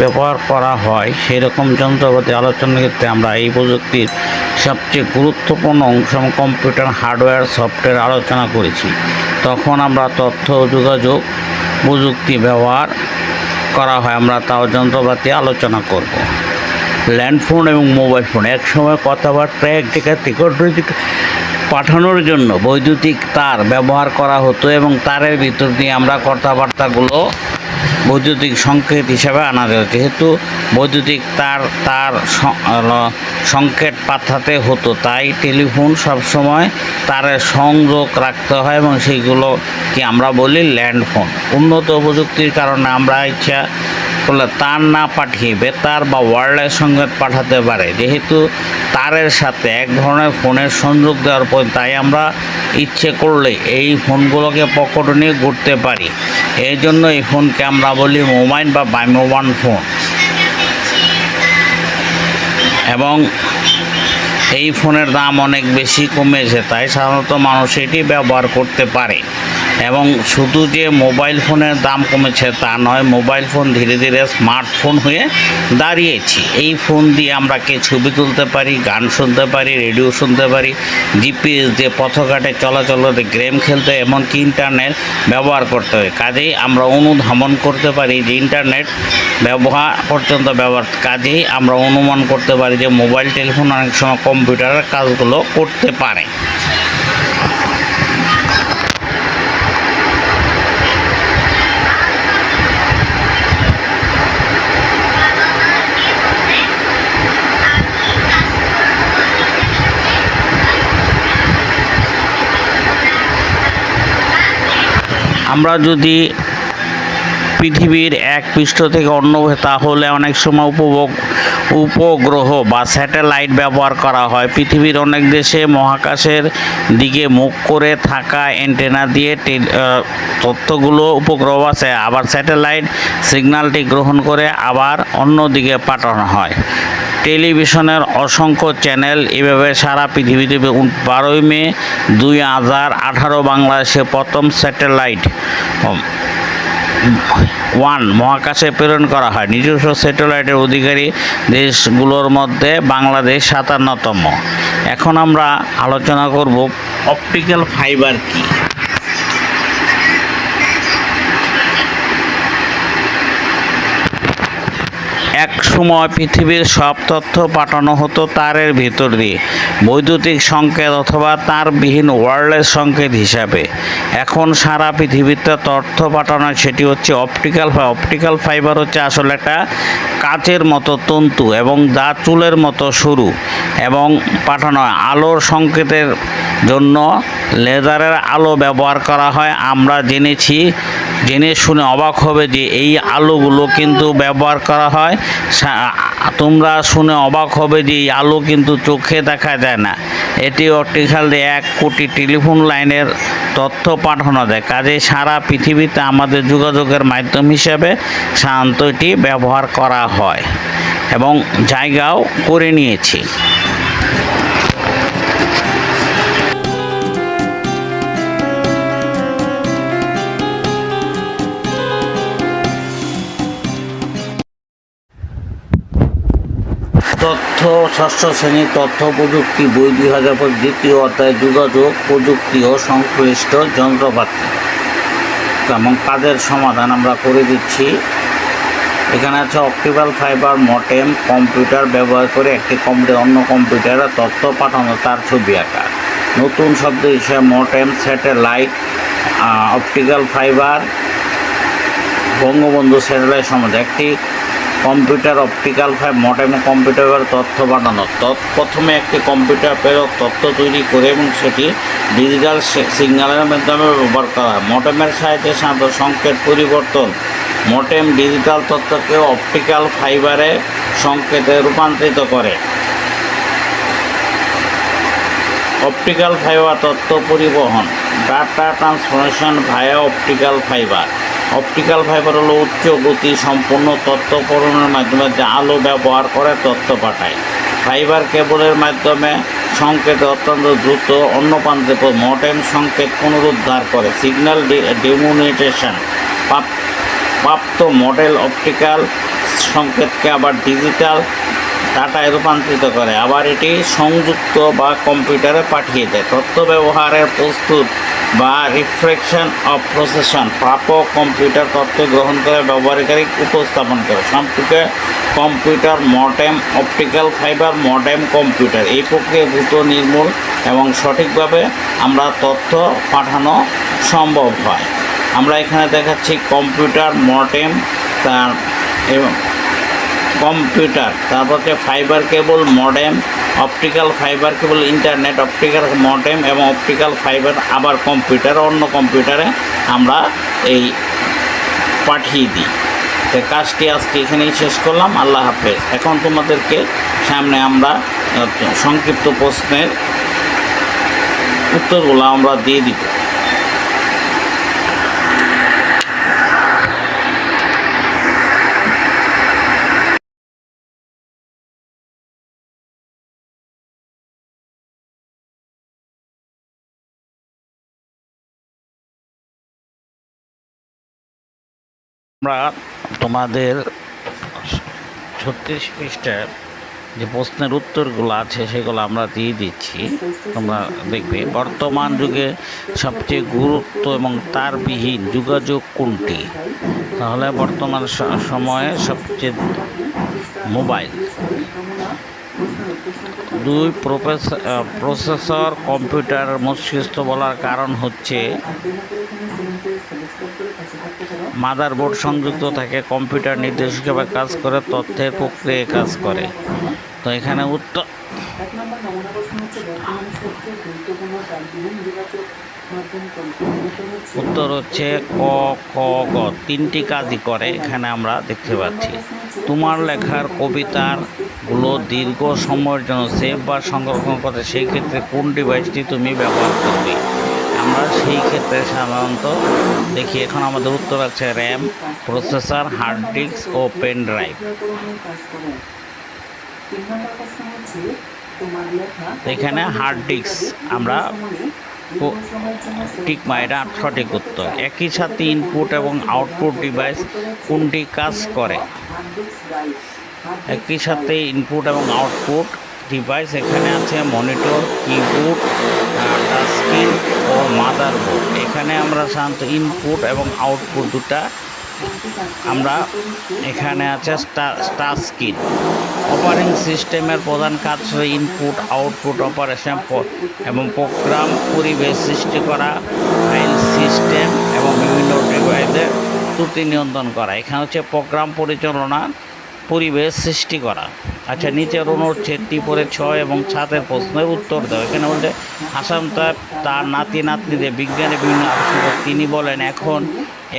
ব্যবহার করা হয় সেরকম যন্ত্রপাতি আলোচনার ক্ষেত্রে আমরা এই প্রযুক্তির সবচেয়ে গুরুত্বপূর্ণ অংশ কম্পিউটার হার্ডওয়্যার, সফটওয়্যার আলোচনা করেছি। তখন আমরা তথ্য যোগাযোগ, প্রযুক্তি ব্যবহার করা হয়, আমরা তাও যন্ত্রপাতি আলোচনা করব। ল্যান্ডফোন এবং মোবাইল ফোন, একসময় কথাবার্তা এক জায়গা থেকে পাঠানোর জন্য বৈদ্যুতিক তার ব্যবহার করা হতো এবং তারের ভিতর দিয়ে আমরা কথাবার্তাগুলো বৈদ্যুতিক সংকেত হিসাবে আনা যেত যেহেতু বৈদ্যুতিক তার তার সংকেত পাঠাতে হতো, তাই টেলিফোন সবসময় তারের সংযোগ রাখতে হয় এবং সেইগুলো কি আমরা বলি ল্যান্ডফোন। উন্নত প্রযুক্তির কারণে আমরা ইচ্ছা করলে তার না পাঠিয়ে বেতার বা ওয়্যারলেস সংকেত পাঠাতে পারে। যেহেতু তারের সাথে এক ধরনের ফোনের সংযোগ দেওয়ার পর তাই আমরা ইচ্ছে করলে এই ফোনগুলোকে পকেটে নিয়ে ঘুরতে পারি। এই জন্য এই ফোনকে আমরা বলি মোবাইল বা বাইমোবান ফোন। এবং এই ফোনের দাম অনেক বেশি কমেছে, তাই সাধারণত মানুষ এটি ব্যবহার করতে পারে। এবং শুধু যে মোবাইল ফোনের দাম কমেছে তা নয়, মোবাইল ফোন ধীরে ধীরে স্মার্টফোন হয়ে দাঁড়িয়েছে। এই ফোন দিয়ে আমরা কে ছবি তুলতে পারি, গান শুনতে পারি, রেডিও শুনতে পারি, জিপিএস দিয়ে পথঘাটে চলাচল করতে গেম খেলতে, এমনকি ইন্টারনেট ব্যবহার করতে হয়। কাজেই আমরা অনুধাবন করতে পারি যে ইন্টারনেট ব্যবহার পর্যন্ত ব্যবহার, কাজেই আমরা অনুমান করতে পারি যে মোবাইল, টেলিফোন অনেক সময় কম্পিউটারের কাজগুলো করতে পারে। আমরা যদি পৃথিবীর এক পৃষ্ঠ থেকে অন্য তাহলে অনেক সময় উপভোগ উপগ্রহ বা স্যাটেলাইট ব্যবহার করা হয়। পৃথিবীর অনেক দেশে মহাকাশের দিকে মুখ করে থাকা অ্যান্টেনা দিয়ে তথ্যগুলো উপগ্রহ আছে। আবার স্যাটেলাইট সিগন্যালটি গ্রহণ করে আবার অন্য দিকে পাঠানো হয়। টেলিভিশনের অসংখ্য চ্যানেল এভাবে সারা পৃথিবীতে বারোই মে দুই হাজার আঠারো বাংলাদেশে প্রথম স্যাটেলাইট ওয়ান, মহাকাশে প্রেরণ করা হয়। নিজস্ব স্যাটেলাইটের অধিকারী দেশগুলোর মধ্যে বাংলাদেশ সাতান্নতম। এখন আমরা আলোচনা করব অপটিক্যাল ফাইবার কি? এক সময় পৃথিবীর সব তথ্য পাঠানো হতো তারের ভিতর দিয়ে। বৈদ্যুতিক সংকেত অথবা তারবিহীন ওয়্যারলেস সংকেত হিসাবে। এখন সারা পৃথিবীতে তথ্য পাঠানো, সেটি হচ্ছে অপটিক্যাল অপটিক্যাল ফাইবার হচ্ছে আসলে একটা কাচের মতো তন্তু এবং যা চুলের মতো সরু এবং পাঠানো আলোর সংকেতের জন্য লেজারের আলো ব্যবহার করা হয়। আমরা জেনেছি জেনে শুনে অবাক হবে যে এই আলোগুলো কিন্তু ব্যবহার করা হয়। তোমরা শুনে অবাক হবে যে এই আলো কিন্তু চোখে দেখা যায় না। এটি অপটিক্যাল এক কোটি টেলিফোন লাইনের তথ্য পাঠানো যায়। কাজে সারা পৃথিবীতে আমাদের যোগাযোগের মাধ্যম হিসাবে সাধারণত এটি ব্যবহার করা হয় এবং জায়গাও করে নিয়েছি। ষষ্ঠ শ্রেণির তথ্য প্রযুক্তি বই দুই হাজার দ্বিতীয় অধ্যায় যোগাযোগ, প্রযুক্তি ও সংশ্লিষ্ট যন্ত্রপাতি। এবং কাজের সমাধান আমরা করে দিচ্ছি। এখানে আছে অপটিক্যাল ফাইবার মটেম কম্পিউটার ব্যবহার করে একটি কম্পিউটার, অন্য কম্পিউটারে তথ্য পাঠানো, তার ছবি আঁকা। নতুন শব্দ হিসেবে modem satellite optical fibre Bangabandhu satellite সম্বন্ধে একটি computer optical five modem computer তথ্য বানানো। প্রথমে একটি কম্পিউটার প্রেরক তথ্য তৈরি করে এবং সেটি ডিজিটাল সিগন্যালের মাধ্যমে ব্যবহার করা হয়। মডেমের সাহায্যে সাধারণত সংকেত পরিবর্তন। মডেম ডিজিটাল তথ্যকে অপটিক্যাল ফাইবারে সংকেতে রূপান্তরিত করে। অপটিক্যাল ফাইবার তথ্য পরিবহন। Data transformation via optical fibre. Optical fibre হলো উচ্চ গতি সম্পূর্ণ তথ্য মাধ্যমে যা আলো ব্যবহার করে তথ্য পাঠায়। ফাইবার কেবলের মাধ্যমে সংকেত অত্যন্ত দ্রুত অন্য প্রান্তে মডেম সংকেত পুনরুদ্ধার করে। সিগন্যাল ডিমুনিটেশন প্রাপ্ত মডেল অপটিক্যাল সংকেতকে আবার ডিজিটাল ডাটায় রূপান্তরিত করে। আবার এটি সংযুক্ত বা কম্পিউটারে পাঠিয়ে দেয়। তথ্য ব্যবহারের প্রস্তুত বা রিফ্লেকশন অফ প্রসেসন প্রাপক কম্পিউটার তথ্য গ্রহণ করে ব্যবহারকারী উপস্থাপন করে। সম্পর্কে computer modem, optical fibre modem computer. এই প্রক্রিয়া দ্রুত, নির্মূল এবং সঠিকভাবে আমরা তথ্য পাঠানো সম্ভব হয়। আমরা এখানে দেখাচ্ছি কম্পিউটার মডেম, তার এবং কম্পিউটার তারপর fibre cable modem optical fibre cable internet optical modem এবং অপটিক্যাল ফাইবার আবার কম্পিউটার অন্য কম্পিউটারে আমরা এই পাঠিয়ে দিই। তো কাজটি আজকে এখানেই শেষ করলাম, আল্লাহ হাফেজ। এখন তোমাদেরকে সামনে আমরা সংক্ষিপ্ত প্রশ্নের উত্তরগুলো আমরা দিয়ে দিব। আমরা তোমাদের ছত্রিশ পৃষ্ঠার যে প্রশ্নের উত্তরগুলো আছে, সেগুলো আমরা দিয়ে দিচ্ছি। তোমরা দেখবে, বর্তমান যুগে সবচেয়ে গুরুত্ব এবং তারবিহীন যোগাযোগ কোনটি? তাহলে বর্তমান সময়ে সবচেয়ে মোবাইল। দুই প্রসেসর কম্পিউটার মস্তিষ্ক বলার কারণ হচ্ছে মাদারবোর্ড সংযুক্ত থাকে, কম্পিউটার নির্দেশ হিসেবে কাজ করে, তথ্যের প্রক্রিয়ায় কাজ করে। তো এখানে উত্তর এক নম্বর নমুনা প্রশ্ন হচ্ছে বর্তমানে সবচেয়ে গুরুত্বপূর্ণ তারবিহীন যোগাযোগ মাধ্যম কোনটি উত্তর হচ্ছে ক, খ, গ, তিনটি কাজই করে, এখানে আমরা দেখতে পাচ্ছি। তোমার লেখার কবিতারগুলো দীর্ঘ সময়ের জন্য সেভ বা সংরক্ষণ করে সেই ক্ষেত্রে কোন ডিভাইসটি তুমি ব্যবহার করবে? আমরা সেই ক্ষেত্রে সাধারণত দেখি, এখন আমাদের উত্তর আছে র্যাম প্রসেসর হার্ড ডিস্ক ও পেন ড্রাইভ এখানে হার্ড ডিস্ক আমরা ঠিক মা এটা সঠিক উত্তর। একই সাথে ইনপুট এবং আউটপুট ডিভাইস কোনটি কাজ করে? একই সাথে ইনপুট এবং আউটপুট ডিভাইস এখানে আছে মনিটর কিবোর্ড ডাস্টবিন ও মাদারবোর্ড এখানে আমরা সাধারণত ইনপুট এবং আউটপুট দুটা আমরা এখানে আছে স্টার স্ক্রিন অপারেটিং সিস্টেমের প্রধান কাজ হলো ইনপুট আউটপুট অপারেশন এবং প্রোগ্রাম পরিবেশ সৃষ্টি করা ফাইল সিস্টেম এবং বিভিন্ন ত্রুটি নিয়ন্ত্রণ করা। এখানে হচ্ছে প্রোগ্রাম পরিচালনা পরিবেশ সৃষ্টি করা। আচ্ছা নিচের অনুচ্ছেদটি পরে ছয় এবং সাতের প্রশ্নের উত্তর দাও। এখানে বলতে হাসান তার তার নাতি নাতনিদের বিজ্ঞানের বিভিন্ন আবিষ্কার তিনি বলেন, এখন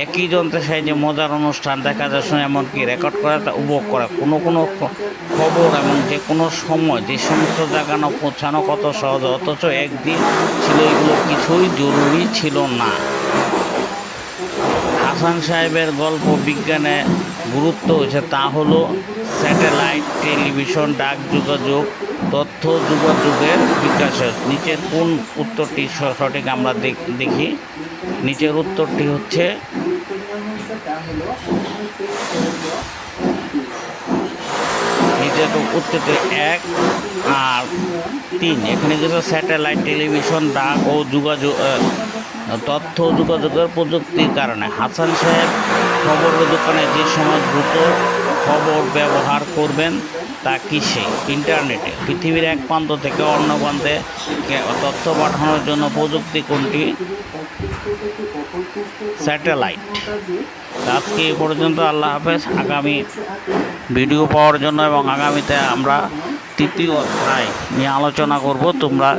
একই যন্ত্রের সাহায্যে মজার অনুষ্ঠান দেখা যাচ্ছে এমনকি রেকর্ড করা তা উপভোগ করা। কোনো কোনো খবর এবং যে কোনো সময় যে সমস্ত জায়গানো পৌঁছানো কত সহজ, অথচ একদিন ছিল এগুলো কিছুই জরুরি ছিল না। হাসান সাহেবের গল্প বিজ্ঞানে গুরুত্ব হয়েছে, তা হলো স্যাটেলাইট, টেলিভিশন, ডাক যোগাযোগ, তথ্য যোগাযোগের বিকাশের। নিচের কোন উত্তরটি সঠিক আমরা দেখ- নিচের উত্তরটি হচ্ছে নিচের উত্তরটি এক আর তিন। এখানে কিছু স্যাটেলাইট, টেলিভিশন, ডাক ও যোগাযোগ তথ্য যোগাযোগের প্রযুক্তির কারণে হাসান সাহেব খবরের দোকানে যে সময় দ্রুত খবর ব্যবহার করবেন তা কিসে? ইন্টারনেটে। পৃথিবীর এক প্রান্ত থেকে অন্য প্রান্তে তথ্য পাঠানোর জন্য প্রযুক্তি কোনটি? স্যাটেলাইট। আজকে এই পর্যন্ত? আল্লাহ হাফেজ। আগামী ভিডিও পাওয়ার জন্য এবং আগামীতে আমরা তৃতীয় অধ্যায় নিয়ে আলোচনা করব। তোমরা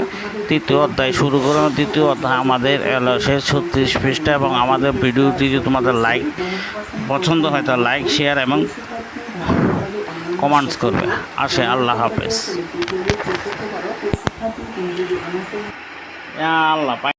তৃতীয় অধ্যায় শুরু করো। তৃতীয় অধ্যায় আমাদের শেষ ছত্রিশ পৃষ্ঠা এবং আমাদের ভিডিওটি যদি তোমাদের লাইক পছন্দ হয় তা লাইক শেয়ার এবং কমেন্টস করবে। আসে আল্লাহ হাফেজ। আল্লাহ